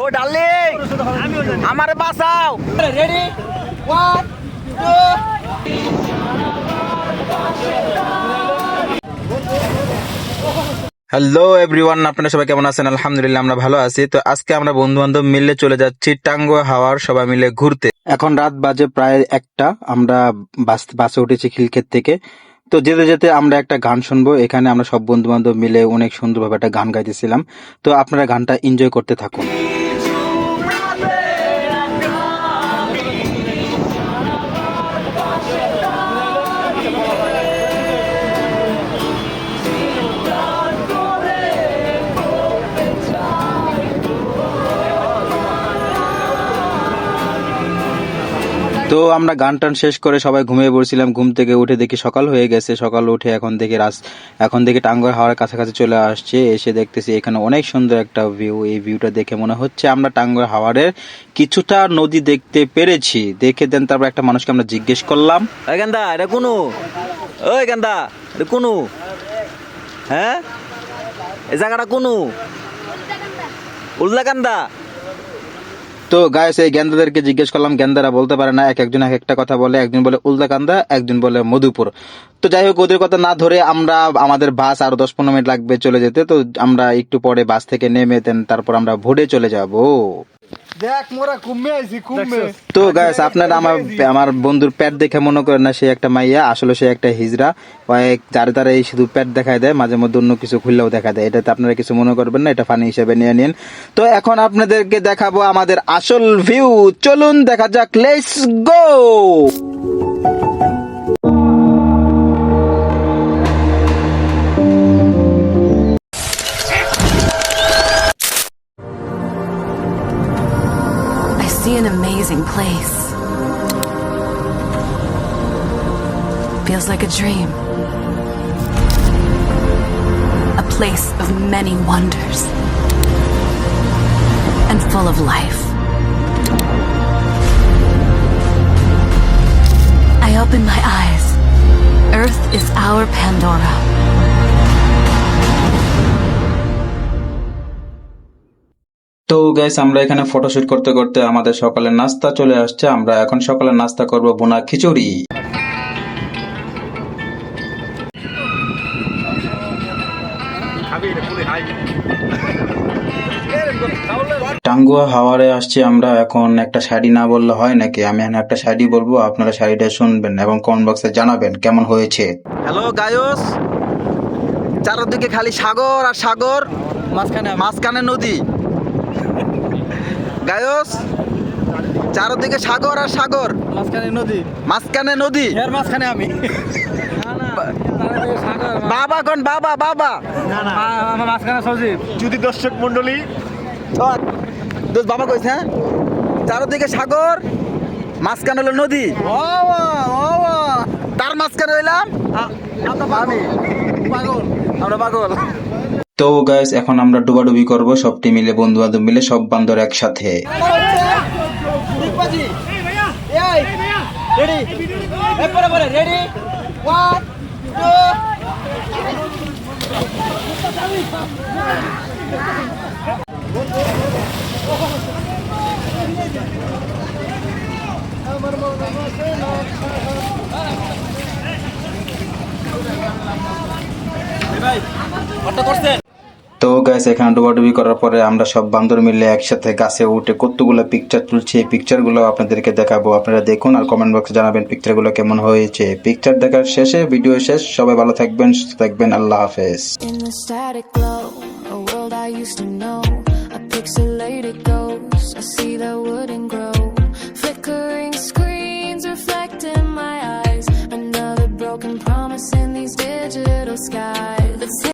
ও darling আমারে বাঁচাও। Ready one two hello everyone আপনারা সবাই কেমন আছেন? আলহামদুলিল্লাহ আমরা ভালো আছি। তো আজকে আমরা বন্ধু বান্ধব মিলে চলে যাচ্ছি টাঙ্গুয়া হাওয়ার সবাই মিলে ঘুরতে। এখন রাত বাজে প্রায় একটা আমরা বাস বাসে উঠেছি খিলক্ষেত থেকে। তো যেতে যেতে আমরা একটা গান শুনব। এখানে আমরা সব বন্ধু বান্ধব মিলে অনেক সুন্দরভাবে একটা গান গাইতেছিলাম। তো আপনারা গানটা এনজয় করতে থাকুন। তো আমরা গান টান শেষ করে সবাই ঘুমিয়ে পড়ছিলাম। ঘুম থেকে উঠে দেখি সকাল হয়ে গেছে। সকাল উঠে এখন দেখি রাস, এখন দেখি টাঙ্গর হাওয়ার কাছাকাছি চলে আসছে। এসে দেখতেছি এখানে অনেক সুন্দর একটা ভিউ এই ভিউটা দেখে মনে হচ্ছে আমরা টাঙ্গর হাওয়ারের কিছুটা নদী দেখতে পেরেছি। দেখে দেন তারপর একটা মানুষকে আমরা জিজ্ঞেস করলাম। গান্দা, এটা কোনো? ওই গান্দা, এটা কোনো? হ্যাঁ? এই জায়গাটা কোনো? উল্লা কান্দা তো গায়ে সেই গেন্দাদেরকে জিজ্ঞেস করলাম, গেন্দারা বলতে পারে না এক একজন এক একটা কথা বলে, একজন বলে উল্দাকান্দা একজন বলে মধুপুর। তো যাই হোক, ওদের কথা না ধরে আমরা আমাদের বাস আরও দশ পনেরো মিনিট লাগবে চলে যেতে, তো আমরা একটু পরে বাস থেকে নেমে দেন তারপর আমরা ভোটে চলে যাব। দেখ মোরা কুমে আইছি কুমে তো গাইস আপনারা আমার আমার বন্ধুর প্যাট দেখে মনে করেন না সে একটা মাইয়া আসলে সে একটা হিজরা কয়েক যারে তারা এই শুধু প্যাট দেখায় দেয় মাঝে মধ্যে অন্য কিছু খুললেও দেখা দেয়। এটাতে আপনারা কিছু মনে করবেন না এটা ফানি হিসেবে নিয়ে নিন। তো এখন আপনাদেরকে দেখাবো আমাদের আসল ভিউ চলুন দেখা যাক let's go amazing place. Feels like a dream. A place of many wonders. And full of life. I open my eyes. Earth is our Pandora. তো গাইস আমরা এখানে ফটোশুট করতে করতে আমাদের সকালের নাস্তা চলে আসছে। আমরা এখন সকালের নাস্তা করব বোনা খিচুড়ি। টাঙ্গুয়া হাওয়ারে আসছি আমরা। এখন একটা শাড়ি না বললে হয় নাকি? আমি এখন একটা শাড়ি বলব, আপনারা শাড়িটা শুনবেন এবং কমেন্ট বক্সে জানাবেন কেমন হয়েছে। হ্যালো গায়স চারদিকে খালি সাগর আর সাগর, মাঝখানে মাঝখানে নদী। গায়স চারদিকে সাগর আর সাগর। মাঝখানে নদী। মাঝখানে নদী। এর মাঝখানে আমি। বাবা কোন বাবা বাবা। আমার মাঝখানে সজীব। যদি দর্শক মন্ডলী দোষ বাবা কইছে হ্যাঁ? চারদিকে সাগর মাঝখানে হলো নদী। তার মাঝখানে রইলাম আমি। পাগল। আমরা পাগল। তো গাইস এখন আমরা ডুবাডুবি করব সবটি মিলে বন্ধু বান্ধব মিলে, সব বান্ধব একসাথে। দিগবাজি এই তো গাইস এখানে ডুবাডুবি করার পরে আমরা সব বান্দর মিলে একসাথে গাছে উঠে কতগুলো পিকচার তুলছি, এই পিকচারগুলো আপনাদেরকে দেখাবো আপনারা দেখুন আর কমেন্ট বক্সে জানাবেন পিকচারগুলো কেমন হয়েছে পিকচার দেখার শেষে ভিডিও শেষ, সবাই ভালো থাকবেন, সুস্থ থাকবেন, আল্লাহ হাফেজ pixelated ghost. I see wooden grow.